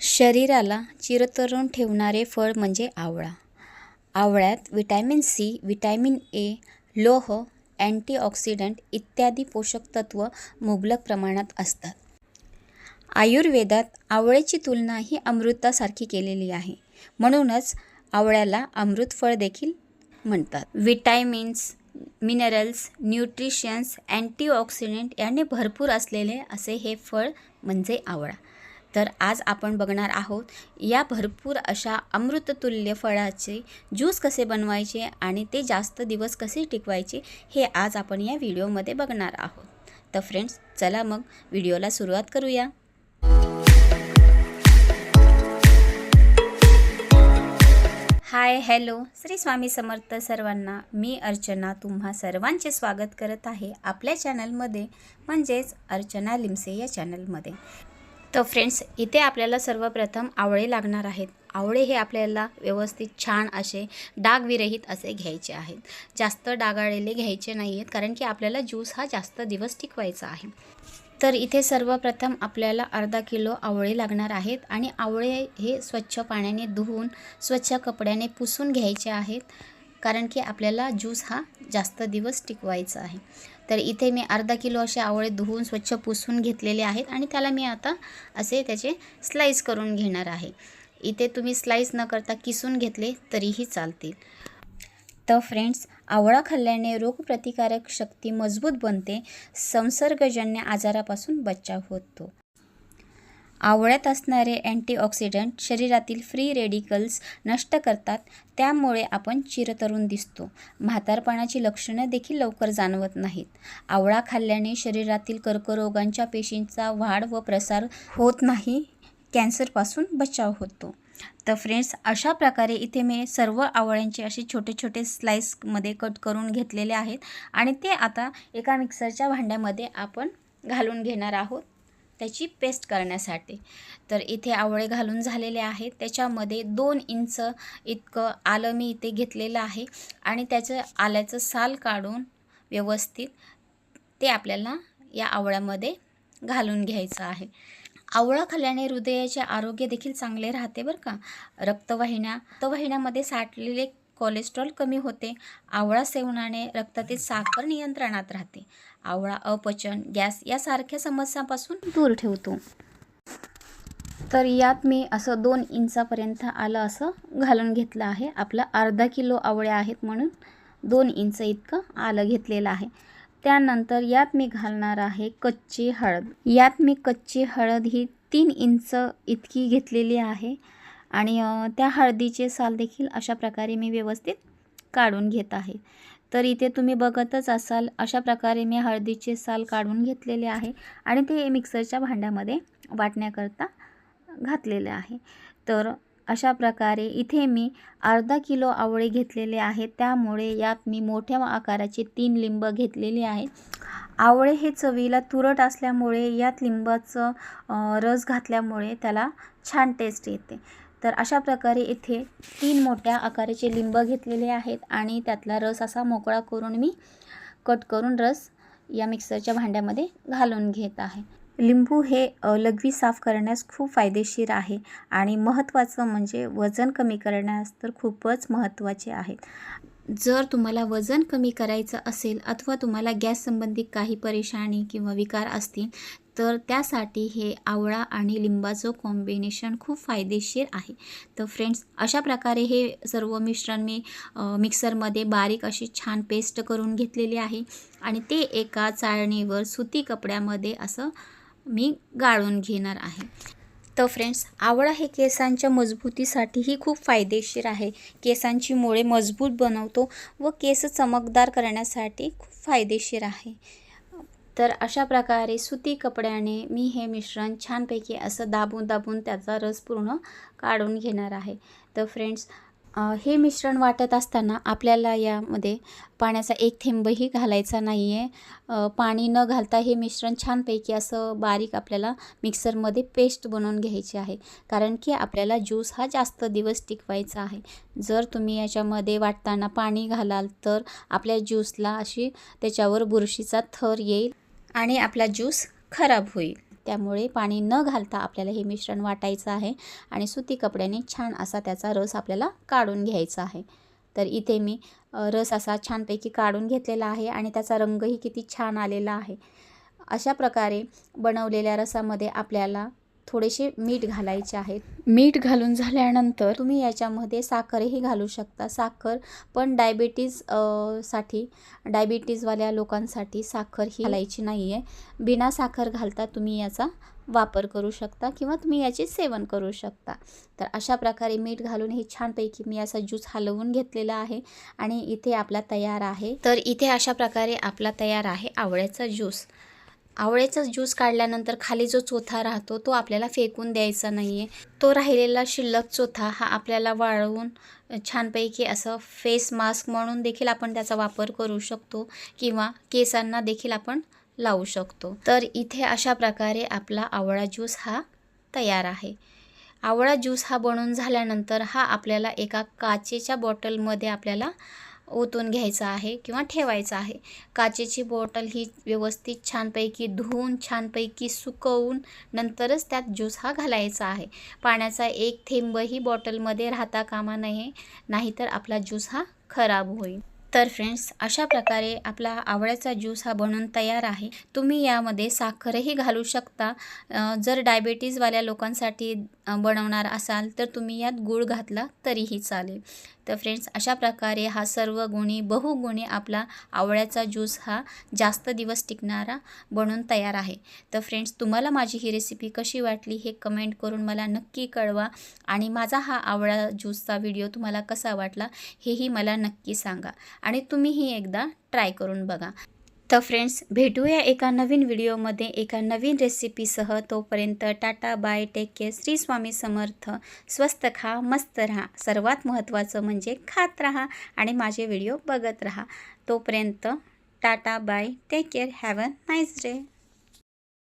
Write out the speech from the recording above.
शरीराला चिरतरुण ठेवणारे फळ म्हणजे आवळा. आवळ्यात विटॅमिन सी विटॅमिन ए लोह अँटीऑक्सिडंट इत्यादी पोषक तत्व मुबलक प्रमाणात असतात. आयुर्वेदात आवळ्याची तुलना ही अमृतासारखी केलेली आहे. म्हणूनच आवळ्याला अमृत फळ देखील म्हणतात. विटॅमिन्स मिनरल्स न्यूट्रिशन्स अँटीऑक्सिडंट याने भरपूर असलेले असे हे फळ म्हणजे आवळा. तर आज आपण बघणार आहोत या भरपूर अशा अमृततुल्य फळाचे ज्यूस कसे बनवायचे आणि ते जास्त दिवस कसे टिकवायचे हे आज आपण या व्हिडिओमध्ये बघणार आहोत. तर फ्रेंड्स चला मग व्हिडिओला सुरुवात करूया. Hi hello. श्री स्वामी समर्थ सर्वांना मी अर्चना तुम्हा सर्वांचे स्वागत करत आहे आपल्या चॅनलमध्ये म्हणजेच अर्चना लिमसे या चॅनलमध्ये तर फ्रेंड्स इथे आपल्याला सर्वप्रथम आवळे लागणार आहेत. आवळे हे आपल्याला व्यवस्थित छान असे डागविरहित असे घ्यायचे आहेत. जास्त डागाळलेले घ्यायचे नाही आहेत कारण की आपल्याला ज्यूस हा जास्त दिवस टिकवायचा आहे. तर इथे सर्वप्रथम आपल्याला अर्धा किलो आवळे लागणार आहेत आणि आवळे हे स्वच्छ पाण्याने धुवून स्वच्छ कपड्याने पुसून घ्यायचे आहेत. कारण की आपल्याला ज्यूस हा जास्त दिवस टिकवायचा आहे. तर इथे मी अर्धा किलो असे आवळे धुवून स्वच्छ पुसून घेतलेले आहेत आणि त्याला मी आता असे त्याचे स्लाईस करून घेणार आहे. इथे तुम्ही स्लाईस न करता किसून घेतले तरीही चालतील. तर फ्रेंड्स आवळा खाल्ल्याने रोगप्रतिकारक शक्ती मजबूत बनते संसर्गजन्य आजारापासून बचाव होतो. आवळ्यात असणारे अँटीऑक्सिडंट शरीरातील फ्री रेडिकल्स नष्ट करतात त्यामुळे आपण चिरतरुण दिसतो. म्हातारपणाची लक्षणं देखील लवकर जाणवत नाहीत. आवळा खाल्ल्याने शरीरातील कर्करोगांच्या पेशींचा वाढ व प्रसार होत नाही कॅन्सरपासून बचाव होतो. तर फ्रेंड्स अशा प्रकारे इथे मी सर्व आवळ्यांचे असे छोटे छोटे स्लाईसमध्ये कट करून घेतलेले आहेत आणि ते आता एका मिक्सरच्या भांड्यामध्ये आपण घालून घेणार आहोत. त्याची पेस्ट करण्यासाठी. तर इथे आवळे घालून झालेले आहेत. त्याच्यामध्ये दोन इंच इतकं आलं मी इथे घेतलेलं आहे. आणि त्याचं आल्याचं साल काढून व्यवस्थित ते आपल्याला या आवळ्यामध्ये घालून घ्यायचं आहे. आवळा खाल्ल्याने हृदयाचे आरोग्य देखील चांगले राहते बरं का? रक्तवाहिन्या रक्तवाहिन्यामध्ये साठलेले कोलेस्ट्रॉल कमी होते. आवळा सेवनाने रक्तातील साखर नियंत्रणात राहते. आवळा अपचन गॅस यासारख्या समस्यांपासून दूर ठेवतो. तर यात मी असं दोन इंचापर्यंत आलं असं घालून घेतलं आहे. आपलं अर्धा किलो आवळे आहेत म्हणून दोन इंच इतकं आलं घेतलेलं आहे. त्यानंतर यात मी घालणार आहे कच्ची हळद. यात मी कच्ची हळद ही तीन इंच इतकी घेतलेली आहे आणि त्या हळदीचे साल देखील अशा प्रकारे मी व्यवस्थित काढून घेत आहे. तर इथे तुम्ही बघतच असाल अशा प्रकारे मी हळदीचे साल काढून घेतलेले आहे आणि ते मिक्सरच्या भांड्यामध्ये वाटण्याकरता घातलेले आहे. तर अशा प्रकारे इथे मी अर्धा किलो आवळे घेतलेले आहेत. त्यामुळे यात मी मोठ्या आकाराचे तीन लिंब घेतलेले आहेत आवळे हे चवीला तुरट असल्यामुळे यात लिंबाचं रस घातल्यामुळे त्याला छान टेस्ट येते. तर अशा प्रकारे इथे तीन मोठ्या आकाराचे लिंब घेतलेले आहेत आणि त्यातला रस असा मोकळा करून मी कट करून रस या मिक्सरच्या भांड्यामध्ये घालून घेत आहे. लिंबू हे लघवी साफ करण्यास खूप फायदेशीर आहे आणि महत्त्वाचं म्हणजे वजन कमी करण्यास तर खूपच महत्त्वाचे आहे. जर तुम्हाला वजन कमी करायचं असेल अथवा तुम्हाला गॅस संबंधी काही परेशानी किंवा विकार असतील तर त्यासाठी हे आवळा आणि लिंबाचं कॉम्बिनेशन खूप फायदेशीर आहे. तर फ्रेंड्स अशा प्रकारे हे सर्व मिश्रण मी मिक्सरमध्ये बारीक अशी छान पेस्ट करून घेतलेली आहे आणि ते एका चाळणीवर सुती कपड्यामध्ये असं मी गाळून घेणार आहे. तर फ्रेंड्स आवळा हे केसांच्या मजबूतीसाठीही खूप फायदेशीर आहे. केसांची मुळे मजबूत बनवतो व केस चमकदार करण्यासाठी खूप फायदेशीर आहे. तर अशा प्रकारे सुती कपड्याने मी हे मिश्रण छानपैकी असं दाबून दाबून त्याचा रस पूर्ण काढून घेणार आहे. तर फ्रेंड्स हे मिश्रण वाटत असताना आपल्याला यामध्ये पाण्याचा एक थेंबही घालायचा नाही आहे पाणी न घालता हे मिश्रण छानपैकी असं बारीक आपल्याला मिक्सरमध्ये पेस्ट बनवून घ्यायची आहे. कारण की आपल्याला ज्यूस हा जास्त दिवस टिकवायचा आहे. जर तुम्ही याच्यामध्ये वाटताना पाणी घालाल तर आपल्या ज्यूसला अशी त्याच्यावर बुरशीचा थर येईल आणि आपला ज्यूस खराब होईल. त्यामुळे पाणी न घालता आपल्याला हे मिश्रण वाटायचं आहे आणि सुती कपड्याने छान असा त्याचा रस आपल्याला काढून घ्यायचा आहे. तर इथे मी रस असा छानपैकी काढून घेतलेला आहे आणि त्याचा रंगही किती छान आलेला आहे. अशा प्रकारे बनवलेल्या रसामध्ये आपल्याला थोडेसे मीठ घालायचे आहेत. मीठ घालून झाल्यानंतर तुम्ही याच्यामध्ये साखरही घालू शकता. साखर पण डायबिटीजसाठी डायबिटीजवाल्या लोकांसाठी साखर ही घालायची नाही आहे बिना साखर घालता तुम्ही याचा वापर करू शकता किंवा तुम्ही याचे सेवन करू शकता. तर अशा प्रकारे मीठ घालून हे छानपैकी मी असा ज्यूस हलवून घेतलेला आहे आणि इथे आपला तयार आहे. तर इथे अशा प्रकारे आपला तयार आहे आवळ्याचा ज्यूस. आवळ्याचा ज्यूस काढल्यानंतर खाली जो चोथा राहतो तो आपल्याला फेकून द्यायचा नाही आहे तो राहिलेला शिल्लक चोथा हा आपल्याला वाळवून छानपैकी असं फेस मास्क म्हणून देखील आपण त्याचा वापर करू शकतो किंवा केसांना देखील आपण लावू शकतो. तर इथे अशा प्रकारे आपला आवळा ज्यूस हा तयार आहे. आवळा ज्यूस हा बनवून झाल्यानंतर हा आपल्याला एका काचेच्या बॉटलमध्ये आपल्याला ओतून घ्यायचा आहे किंवा ठेवायचा आहे. काचेची बॉटल ही व्यवस्थित छानपैकी धुवून छानपैकी सुकवून नंतरच त्यात ज्यूस हा घालायचा आहे. पाण्याचा एक थेंबही बॉटलमध्ये राहता कामा नये नाहीतर आपला ज्यूस हा खराब होईल. तर फ्रेंड्स अशा प्रकारे आपला आवळ्याचा ज्यूस हा बनवून तयार आहे. तुम्ही यामध्ये साखरही घालू शकता. जर डायबेटीजवाल्या लोकांसाठी बनवणार असाल तर तुम्ही यात गूळ घातला तरीही चालेल. तर फ्रेंड्स अशा प्रकारे हा सर्व गुणी बहुगुणी आपला आवळ्याचा ज्यूस हा जास्त दिवस टिकणारा बनून तयार आहे. तर फ्रेंड्स तुम्हाला माझी ही रेसिपी कशी वाटली हे कमेंट करून मला नक्की कळवा आणि माझा हा आवळा ज्यूसचा व्हिडिओ तुम्हाला कसा वाटला हेही मला नक्की सांगा आणि तुम्हीही एकदा ट्राय करून बघा. तर फ्रेंड्स भेटूया एका नवीन व्हिडिओमध्ये एका नवीन रेसिपीसह. तोपर्यंत tata bye take care. Shri Swami Samarth. स्वस्त खा मस्त राहा. सर्वात महत्त्वाचं म्हणजे खात राहा आणि माझे व्हिडिओ बघत राहा. तोपर्यंत tata bye take care. Have a nice day.